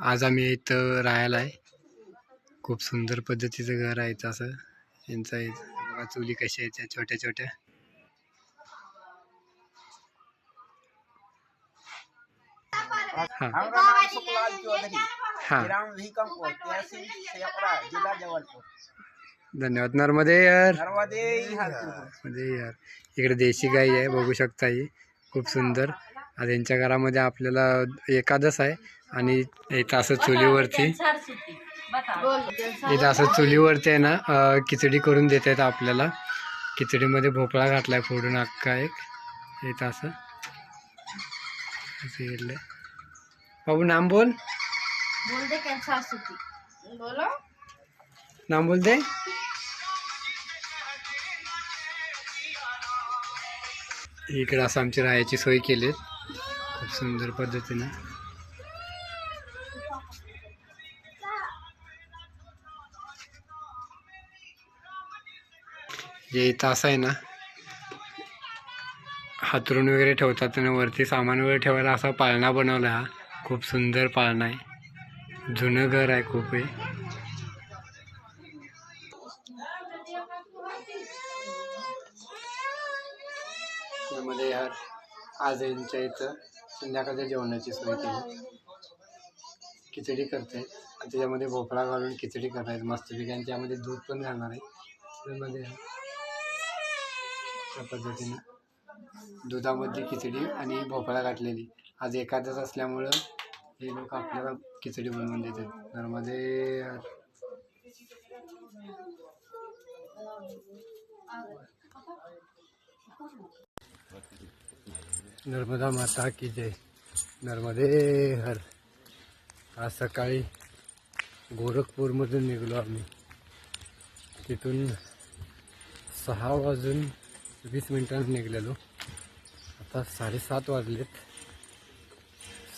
आज आम्ही इथं राहायला आहे. खूप सुंदर पद्धतीचं घर आहे इथं असं. यांचं. बघा चुली कशा आहेत त्या छोट्या छोट्या. हा. हाँ. धन्यवाद. नर्मदे यार. नर्मदे यार. इकडे देशी गाई आहे. बघू शकता ही खूप सुंदर. आता यांच्या घरामध्ये आपल्याला एकादश आहे आणि इथं असं चुलीवरती इथं असं चुलीवरती आहे ना खिचडी करून देत आहेत आपल्याला. खिचडीमध्ये भोपळा घातलाय फोडून अख्खा एक. इथं असं. इकडलं. बाबू नाम बोल. बोल दे कैसा सुती बोलो. नाम बोल दे. इकडे असं आमची राहायची सोय केली खूप सुंदर पद्धतीनं. जे इथं असं आहे ना हातरून वगैरे ठेवतात आणि वरती सामान वगैरे ठेवायला असा पाळणा बनवला हा. खूप सुंदर पाळणा आहे. जुनं घर आहे खूप आहे त्यामध्ये यार आज यांच्या इथं संध्याकाळच्या जेवणाची सोय केली. खिचडी करते आणि त्याच्यामध्ये भोपळा घालून खिचडी करतायत. मस्तपैकी आणि त्यामध्ये दूध पण घालणार आहे. त्यामध्ये त्या पद्धतीनं दुधामध्ये खिचडी आणि भोपळा घातलेली. आज एकादश असल्यामुळं हे लोक आपल्याला खिचडी बनवून देतात. घरामध्ये नर्मदा माता की जय. नर्मदे हर. आज सकाळी गोरखपूरमधून निघलो आम्ही. तिथून सहा वाजून वीस मिनिटांनी निघलेलो. आता साडेसात वाजलेत.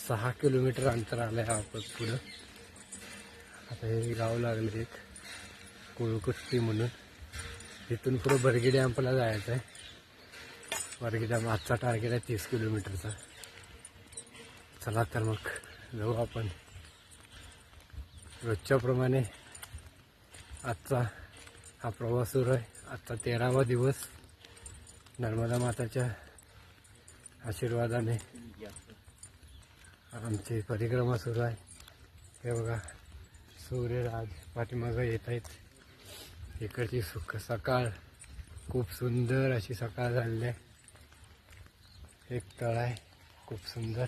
सहा किलोमीटर अंतर आलं आहे आपण पुढं. आता हे गाव लागले एक कुळकुष्टी म्हणून. तिथून पुढं बरगी डॅम्पला जायचं आहे बरगी डॅम आजचा टार्गेट आहे तीस किलोमीटरचा. चला तर मग जाऊ आपण. रोजच्याप्रमाणे आजचा हा प्रवास सुरू आहे. आजचा तेरावा दिवस नर्मदा माताच्या आशीर्वादाने आमची परिक्रमा सुरू आहे. हे बघा सूर्यराज पाठीमागं येत आहेत. इकडची सुख सकाळ खूप सुंदर अशी सकाळ झालेली आहे. एक तळ आहे खूप सुंदर.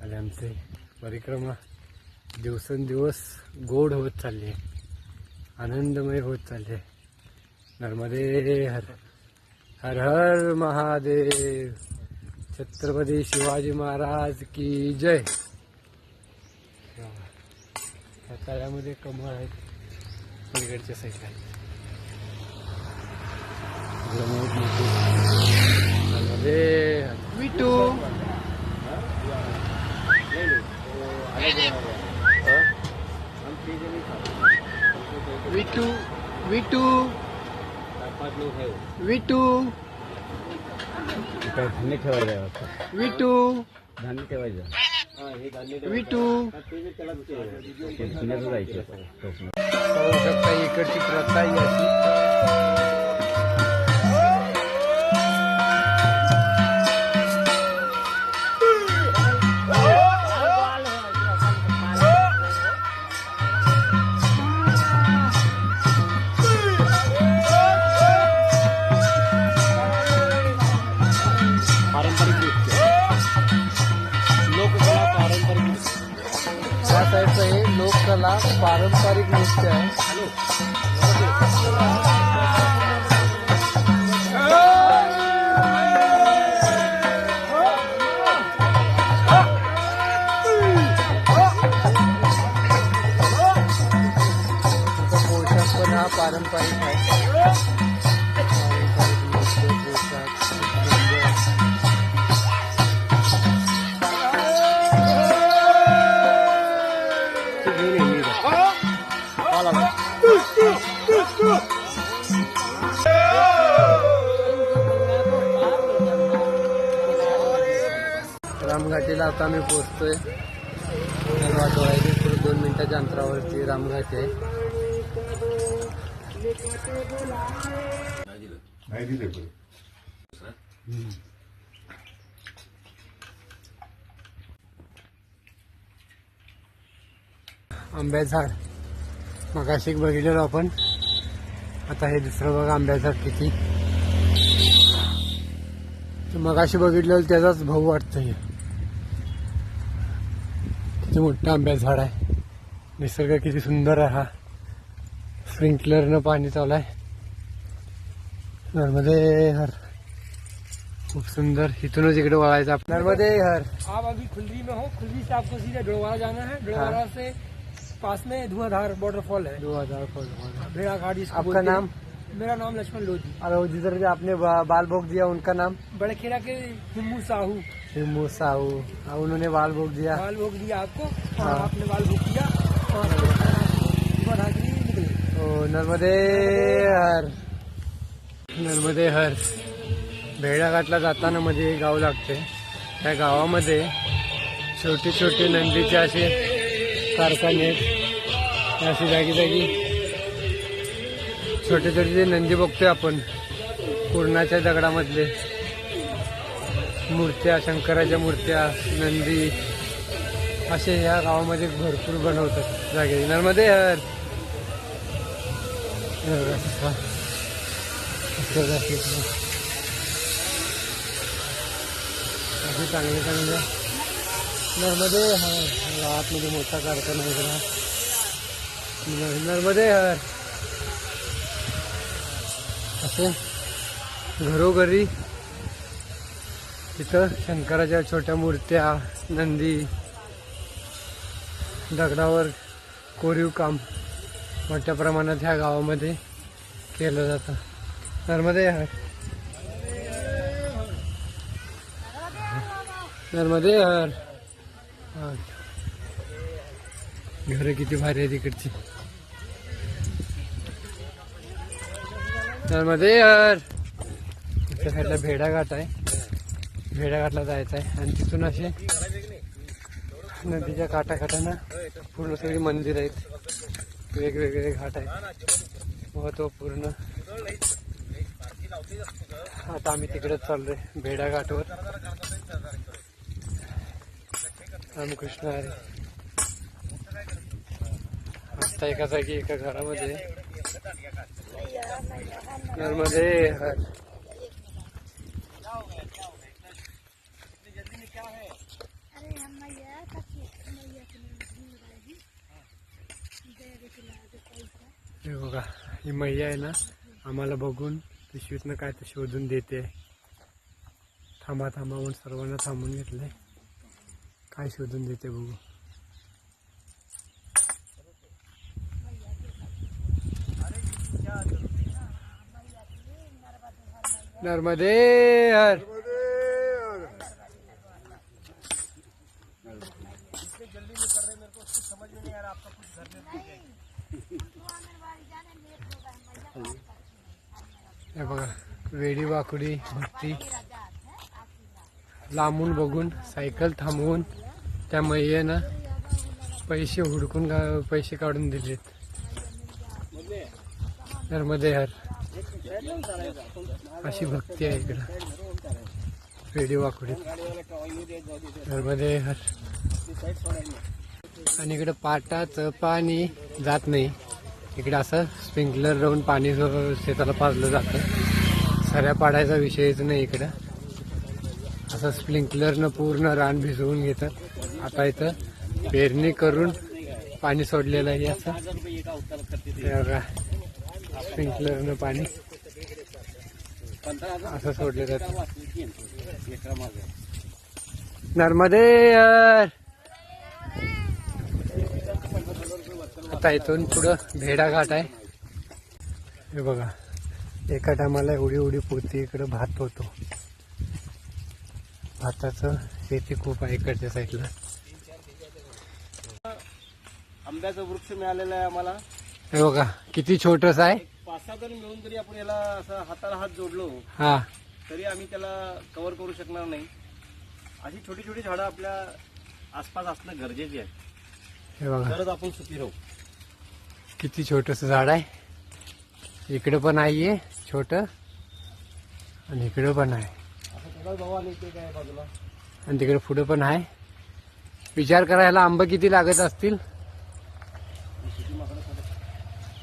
आणि आमची परिक्रमा दिवसेंदिवस गोड होत चालली आहे. आनंदमय होत चालली आहे. नर्मदे हर हर हर महादेव. छत्रपती शिवाजी महाराज की जय. या तळ्यामध्ये कमळ आहेत पलीकडच्या साईडला हर. विटू. विटू. विटू. विटू. धान्य ठेवायचं विटू. धान्य ठेवायचं. विटू. जायचं पाहू शकता इकडची प्रथा ही अशी. आता आम्ही पोचतोय वाटोळायची पुढे दोन मिनिटाच्या अंतरावरती रामघाट आहे. आंब्याचं झाड मगाशी बघितलेलो आपण. आता हे दुसरं बघा आंब्याचं झाड किती मगाशी बघितलेलं त्याचाच भाऊ वाटतं हे किती मोठं आंब्याचं झाड आहे. निसर्ग किती सुंदर आहे हा. स्प्रिंकलरनं पाणी चालू आहे नर्मदे हर. खूप सुंदर. इथूनच इकडे वळायचं आपण नर्मदे हर. आप अभी खुलरी में हो खुलरी से आपको सीधे डोड़वाड़ा जाना है. डोड़वाड़ा से पास में धुआंधार वाटरफॉल है. दो हज़ार भेड़ा घाट आपका हैं। नाम? मेरा नाम लक्ष्मण लोधी। और जिधर भी आपने बाल भोग दिया उनका नाम? बड़े खेड़ा के हिम्मू साहू। हिमू साहू। और उन्होंने बाल भोग दिया। बाल भोग दिया आपको और हाँ। आपने बाल भोग दिया और ओ नर्मदे हर। नर्मदे हर। भेडाघाटला जाताना मध्ये एक गाव लागते. त्या गावामध्ये छोटे छोटे नंदीचे असे कारखाने असे जागी जागी छोटे छोटे जे नंदी बघतोय आपण पूर्णाच्या दगडामधले. मूर्त्या शंकराच्या मूर्त्या नंदी असे ह्या गावामध्ये भरपूर बनवतात. जागे नर्मदे हर असे चांगले चांगले. नर्मदे हर आतमध्ये मोठा कारखाना वगैरे नर्मदे हर असे घरोघरी तिथं शंकराच्या छोट्या मूर्त्या नंदी दगडावर कोरीव काम मोठ्या प्रमाणात ह्या गावामध्ये केलं जातं. नर्मदे हर नर्मदे हर घरं किती भारी आहे तिकडची मध्ये यार. इथल्या साईडला भेडाघाट आहे. भेडाघाटला जायचं आहे. आणि तिथून असे नदीच्या काठाकाठानं पूर्ण सगळी मंदिर आहेत. वेगवेगळे घाट आहेत. महत्त्वपूर्ण आता आम्ही तिकडेच चाललोय भेडाघाटवर. रामकृष्ण हरे. आता एका जागी एका घरामध्ये. घरमध्ये हर हे बघा ही मैया आहे ना आम्हाला बघून पिशवीतनं काय तर शोधून देते. थांबा थांबा म्हणून सर्वांना थांबून घेतलंय. काय शोधून देते बघू. नर्मदे हर। हे बघा वेडी वाकडी भक्ती. लांबून बघून सायकल थांबवून त्या मैयेनं पैसे हुडकून गा- पैसे काढून दिलेत. नर्मदे हर. अशी भक्ती आहे इकडं. वेडी वाकडी. नर्मदे हर आणि इकडं पाटाचं पाणी जात नाही. इकडे असं स्प्रिंकलर लावून पाणी शेताला पाजलं जातं. सऱ्या पाडायचा विषयच नाही इकडं. असं स्प्रिंकलरनं पूर्ण रान भिजवून घेतं आता इथं पेरणी करून पाणी सोडलेलं आहे असं. स्प्रिंकलरनं पाणी असं सोडलं जातं. नर्मदे. आता इथून पुढं भेडा घाट आहे. हे बघा एका टायमाला एवढी एवढी पोती इकडं भात होतो. भाताचं शेती खूप आहे इकडच्या साईडला. आंब्याचं वृक्ष मिळालेलं आहे आम्हाला. हे बघा किती छोटस आहे. पाच सहा जण मिळून जरी आपण याला असं हाताला हात जोडलो हा. तरी आम्ही त्याला कव्हर करू शकणार नाही. अशी छोटी छोटी झाडं आपल्या आसपास असणं गरजेची आहे. हे बघा. तरच आपण सुखी राहू. किती छोटस झाड आहे. इकडे पण आहे छोट. आणि इकडे पण आहे. असं सगळं भाऊ आणि ते काय बाजूला? आणि तिकडे पुढे पण आहे. विचार करायला आंबे किती लागत असतील?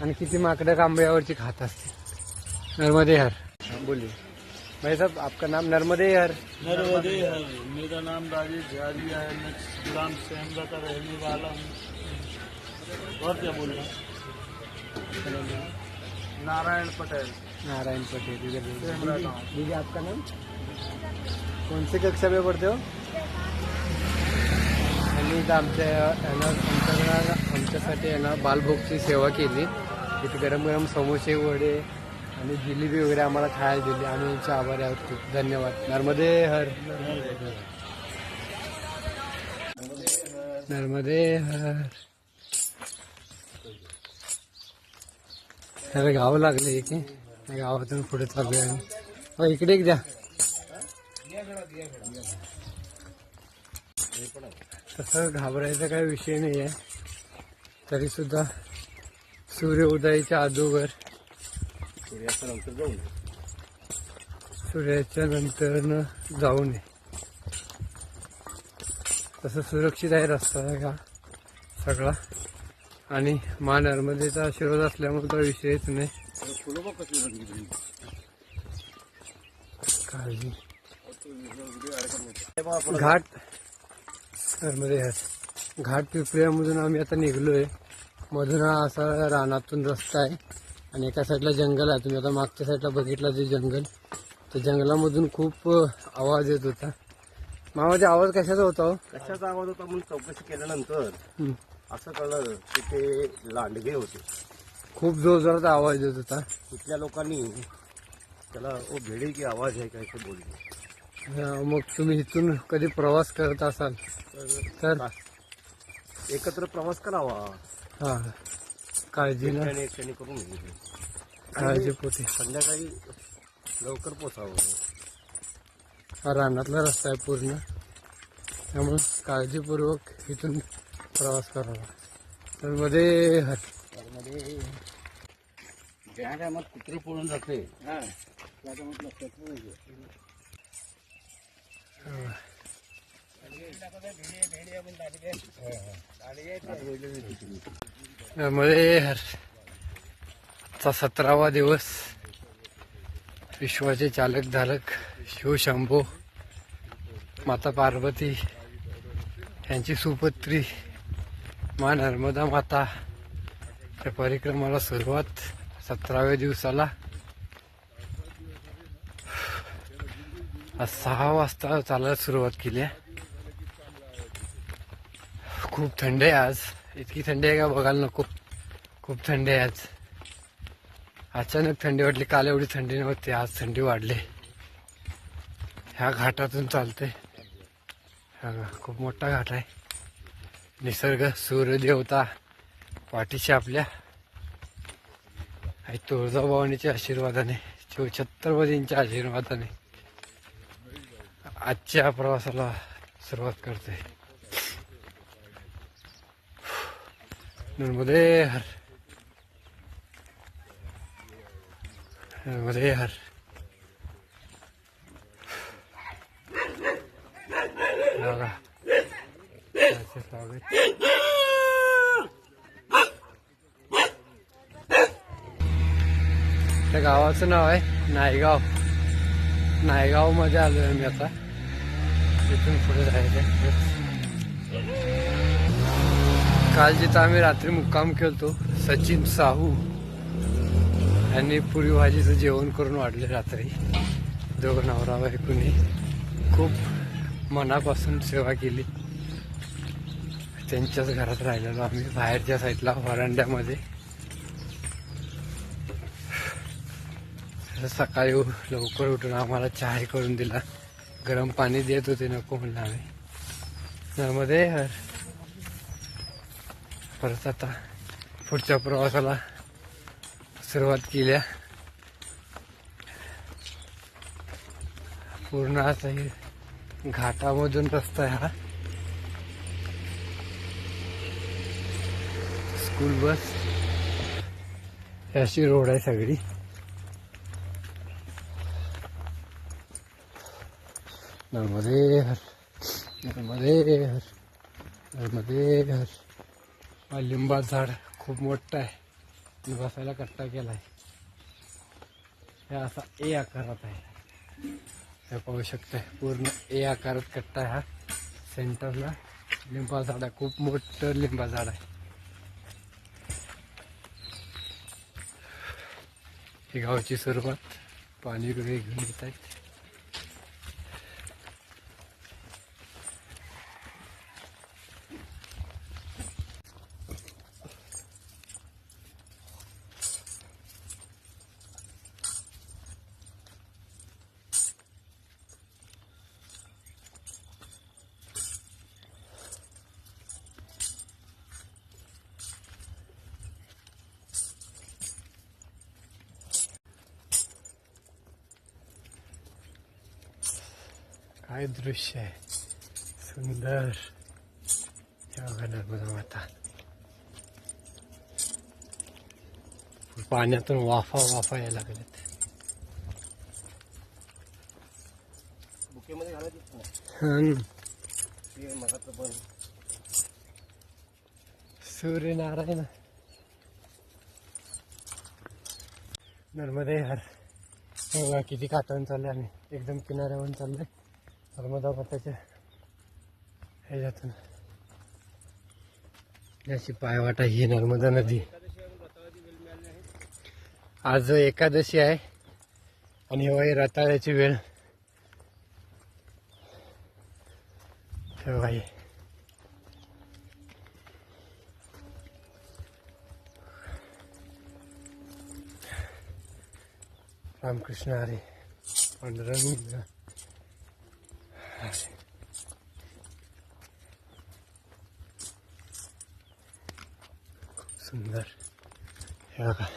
आणि किती माकडं आंब्यावरची खात असतील नर्मदे हर. बोलिए भाई साहब आपका नाम नर्मदे हर. नर्मदे है मेरा नाम राजेश झारिया है मैं ग्राम सेमरा का रहने वाला हूँ। और क्या बोल रहा नारायण पटेल। नारायण पटेल इधर दीदी, आपका नाम। कौन सी कक्षा में पढ़ते हो? आणि तर आमच्या यांना आमच्या आमच्यासाठी आहे बालभोगची सेवा केली. इथे गरम गरम समोसे वडे आणि जिलेबी वगैरे आम्हाला खायला दिली. आम्ही यांचे आभारी आहोत खूप. धन्यवाद. नर्मदे हर. नर्मदे हर. त्याला गाव लागले की त्या गावातून पुढे चालू आहे हो, इकडे एक द्या. तसं घाबरायचा काही विषय नाही आहे तरी सुद्धा सूर्य उदयाच्या अगोदर सूर्यास्तानंतर जाऊ सूर्याच्या नंतर जाऊ नये. तसं सुरक्षित आहे रस्ता का सगळा. आणि मा नर्मदेचा आशीर्वाद असल्यामुळे तर विषयच नाही. काळजी. घाट घाट पिपळ्यामधून आम्ही आता निघलोय. मधून हा असा रानातून रस्ता आहे. आणि एका साईडला जंगल आहे. तुम्ही आता मागच्या साईडला बघितला ते जंगल. त्या जंगलामधून खूप आवाज येत होता. मामाचे आवाज कशाचा होता हो? कशाचा आवाज होता म्हणून चौकशी केल्यानंतर. असं कळलं की ते लांडगे होते. खूप जोरजोरात आवाज येत होता. तिथल्या लोकांनी त्याला ओ भेडी की आवाज आहे काय ते बोलले मग तुम्ही इथून कधी प्रवास करत असाल तर? एकत्र प्रवास करावा. हा एकट्याने करून घ्यायचे. काळजीपोटी. संध्याकाळी लवकर पोचावं. हा रानातला रस्ता आहे पूर्ण. त्यामुळे काळजीपूर्वक इथून प्रवास करावा. तर मध्ये ज्या टायमात कुत्रे पळून जाते त्या टायमात लक्षात नाही चा सतरावा दिवस. विश्वाचे चालक धारक शिवशंभो माता पार्वती यांची सुपुत्री मा नर्मदा माता. त्या परिक्रमाला सुरुवात सतराव्या दिवसाला. सहा वाजता चालायला सुरुवात केली आहे. खूप थंड आहे आज. इतकी थंडी आहे का बघायला नको. खूप थंडी आहे आज. अचानक थंडी वाटली. काल एवढी थंडी नव्हती आज थंडी वाढली. ह्या घाटातून चालते हा खूप मोठा घाट आहे. निसर्ग सूर्यदेवता पाठीशी आपल्या. आई तुळजाभवानीच्या आशीर्वादाने शिव छत्रपतींच्या आशीर्वादाने. आजच्या प्रवासाला सुरुवात करते. नर्मदे हर. नर्मदे हर. स्वागत त्या गावाचं नाव आहे नायगाव. नायगाव आलो आलोय मी आता. तिथून पुढे जायचं काल जिथं आम्ही रात्री मुक्काम केलतो सचिन साहू यांनी पुरी भाजीचं जेवण करून वाढले रात्री. दोघं नवरा बायकोनी खूप मनापासून सेवा केली. त्यांच्याच घरात राहिलेलो आम्ही बाहेरच्या साईडला वरांड्यामध्ये. सकाळी लवकर उठून आम्हाला चहा करून दिला. गरम पाणी देत होते नको म्हणलं आम्ही त्यामध्ये हर. परत आता पुढच्या प्रवासाला सुरुवात केल्या. पूर्ण असा हे घाटामधून रस्ता आहे हा. School bus. अशी रोड आहे सगळी. नर्मदे हर नर्मदे हर नर्मदे हर हा लिंबा झाड खूप मोठं आहे. बसायला कट्टा केला आहे हे असा ए आकारात आहे. हे पाहू शकताय पूर्ण ए आकारात कट्टा आहे हा. सेंटरला लिंबा झाड आहे. खूप मोठं लिंबा झाड आहे. ही गावची सुरुवात. पाणी वगैरे घेऊन येत आहेत. काय दृश्य आहे सुंदर नर्मदा माता पाण्यातून वाफा वाफा यायला लागल्यात बुकेमध्ये घालायचं ना हम्म. ते मगाचं पण सूर्यनारायण नर्मदे हर किती काटवून चाललंय आम्ही एकदम किनाऱ्यावरून चाललोय नर्मदा माताच्या ह्याच्यातून याची पायवाटा ही नर्मदा नदी. आज एकादशी आहे आणि हवाई रताळ्याची वेळ. हे रामकृष्ण हरे. पांडुरंग सुंदर हे बघा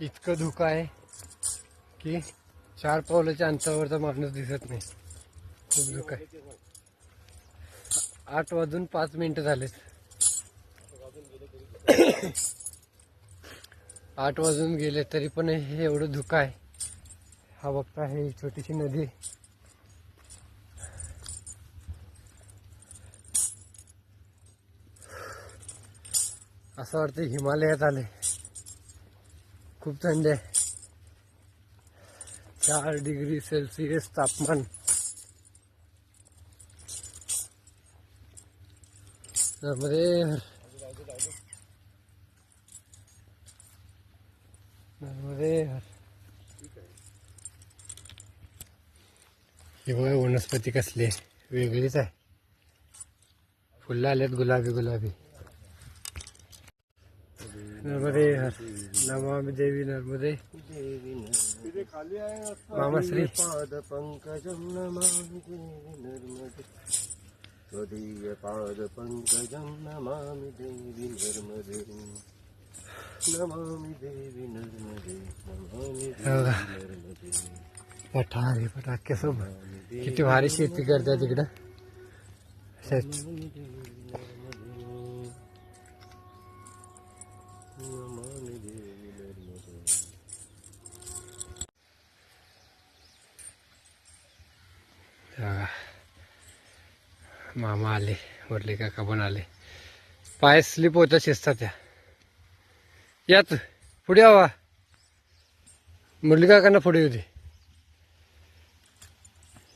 इतकं धुकं आहे की चार पावलाच्या अंतरावरचा माणूस दिसत नाही. खूप धुकं आहे. आठ वाजून पाच मिनिटं झालेत. आठ वाजून गेले तरी पण हे एवढं धुकं आहे. हा बघता हे छोटीशी नदी. असं वाटतं हिमालयात आले. खूप थंड आहे. चार डिग्री सेल्सिअस तापमान. नर्मदे नर्मदे हर हे बघा वनस्पती कसली वेगळीच आहे. फुलं आलेत गुलाबी गुलाबी. नर्मदे हर नमामि देवी नर्मदे. तिथे खाली मामाश्री. पाद पंकजं नमामि देवी नर्मदे त्वदीय पाद पंकजं नमामि देवी नर्मदे नमामि देवी नर्मदे नमामि देवी नर्मदे पठारे पटाके सोबत किती भारी शेती करतात तिकडं। शेत मामा आले वरले काका पण आले। पाय स्लिप होत्या शिजतात त्या। यात पुढे हवा मुरली काकांना पुढे होती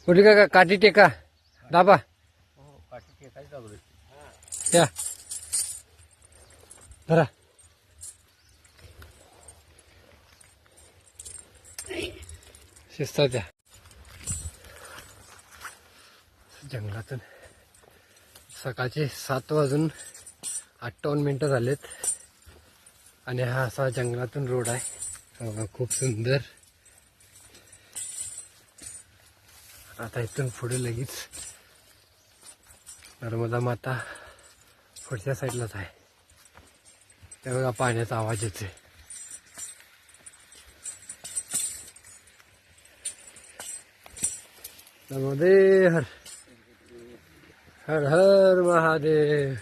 कुठली काका काठी टेका. दाबा. या. धरा. शिस्ता द्या. जंगलातून. सकाळचे सात वाजून अठ्ठावन्न मिनटं झालेत. आणि हा असा जंगलातून रोड आहे. खूप सुंदर. आता इथून पुढे लगेच नर्मदा माता पुढच्या साईडलाच आहे. त्या बघा पाण्याचा आवाज येतोय. नर्मदे हर. हर हर महादेव.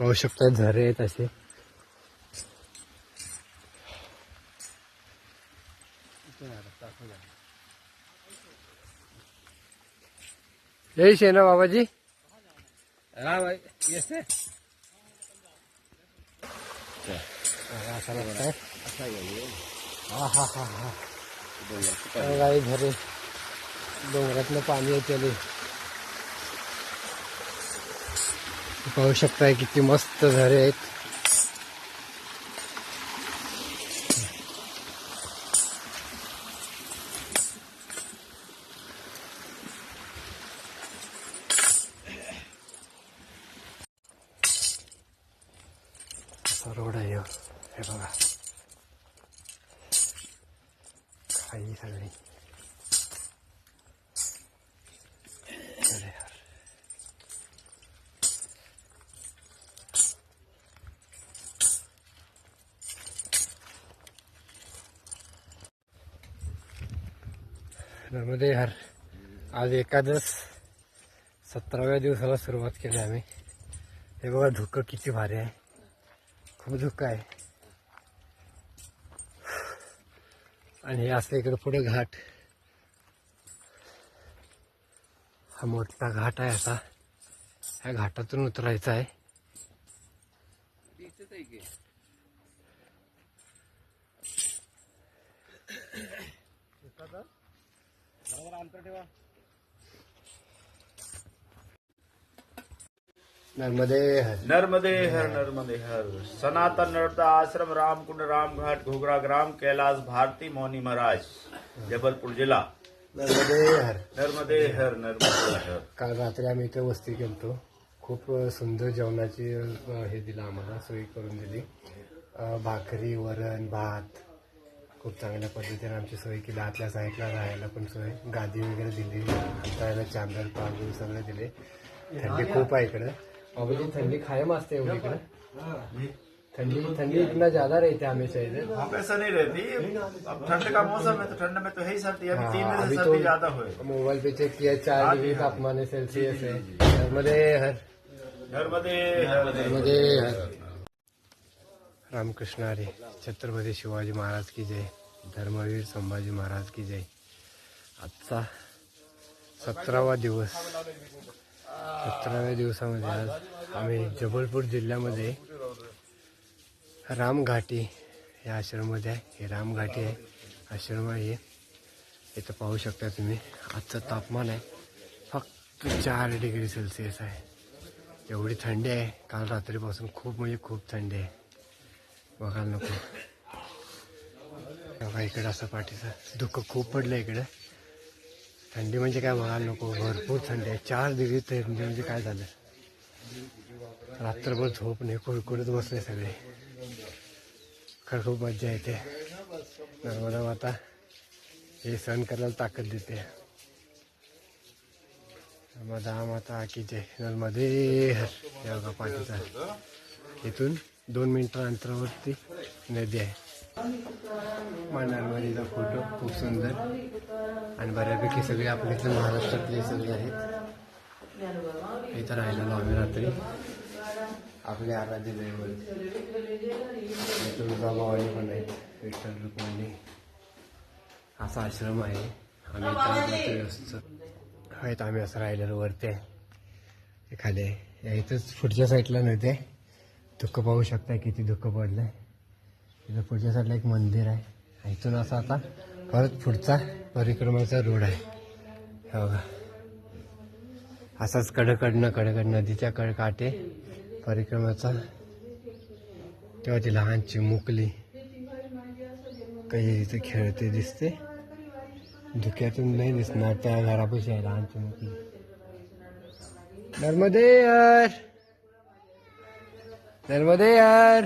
पाहू शकता झरे आहेत असे. यही है ना बाबा जी हाँ है हा हा. झरे डोंगरातनं पाणी येते पाहू शकताय किती मस्त झरे आहेत असा रोड आहे ह्यो. हे बघा खाई सगळी मध्ये हर आज एकादश सतराव्या दिवसाला सुरुवात केली आम्ही. हे बघा धुकं किती भारी आहे. खूप धुकं आहे. आणि हे असं इकडे पुढे घाट. हा मोठा घाट आहे असा. ह्या घाटातून उतरायचा आहे. नर्मदे हर। नर्मदे हर नर्मदे हर। सनातन नर्मदा आश्रम रामकुंड रामघाट घोगरा ग्राम कैलाश भारती मौनी महाराज जबलपुर जिला। नर्मदे हर। नर्मदे हर नर्मदे हर। काल रात्री आम्ही इथे वस्ती केलतो. खूप सुंदर जेवणाची हे दिलं आम्हाला सोय करून दिली. भाकरी वरण भात खूप चांगल्या पद्धतीने आमची सोय केली. आतल्या साईडला राहायला पण सोय. गादी वगैरे दिली. हाताळायला चांदर पागू सगळं दिले. थंडी खूप आहे इकडं. बाबूजी थंडी कायम असते एवढी इकडं. थंडी थंडी इतना ज्यादा रहते हमेशा इधर वहाँ पे ऐसा नहीं रहती. अब ठंड का मौसम है तो ठंड में तो है ही सर्दी अभी तीन हाँ, दिन अभी से तो सर्दी ज्यादा हुए। मोबाईल पे चेक किया चार डिग्री तापमान है सेल्सियस है। नर्मदे हर नर्मदे हरमध्ये रामकृष्ण हरी छत्रपती शिवाजी महाराज की जय धर्मवीर संभाजी महाराज की जय. आजचा सतरावा दिवस सतराव्या दिवसामध्ये आज आम्ही जबलपूर जिल्ह्यामध्ये रामघाटी या आश्रममध्ये आहे. हे रामघाटी आहे. आश्रम आहे. इथं पाहू शकता तुम्ही आजचं तापमान आहे. फक्त चार डिग्री सेल्सिअस आहे. एवढी थंडी आहे. काल रात्रीपासून खूप म्हणजे खूप थंडी आहे. बघायला नको. बघा इकडं असं पाठीचं. दुःख खूप पडलं इकडं. थंडी म्हणजे काय बघायला नको. भरपूर थंडी आहे. चार डिग्री थंडी म्हणजे काय झालं? रात्रभर झोप नाही कुडकुडत बसले सगळे. खरं खूप मज्जा येते. नर्मदा माता हे सहन करायला ताकद देते. नर्मदा माता की जय. नर्मदे हर या पाठीचा. इथून दोन मिनटं अंतरावरती. नदी आहे मा फोटो खूप सुंदर आणि बऱ्यापैकी सगळे आपल्या इथले महाराष्ट्रातले सगळे आहेत. इथं राहिलेलो आम्ही रात्री. आपले आराध्य दैवत. तुळजाभवानी पण आहेत विठ्ठल रुक्मिणी. असा आश्रम आहे. आम्ही इथं असतो आहेत आम्ही असं राहिलेलो वरती. आहे खाली आहे या इथंच पुढच्या साईडला नदी आहे दुःख पाहू शकता किती दुःख पडलंय. तिथं पुढच्या साईडला एक मंदिर आहे. इथून असं आता परत पुढचा परिक्रमाचा रोड आहे. हो हे बघा असाच कडकडनं कडकड नदीच्या कड काटे परिक्रमाचा. तेव्हा ती लहान चिमुकली. काही इथे खेळते दिसते. धुक्यातून नाही दिसणार त्या घरापाशी आहे लहान चिमुकली. नर्मदे यार नर्मदे यार।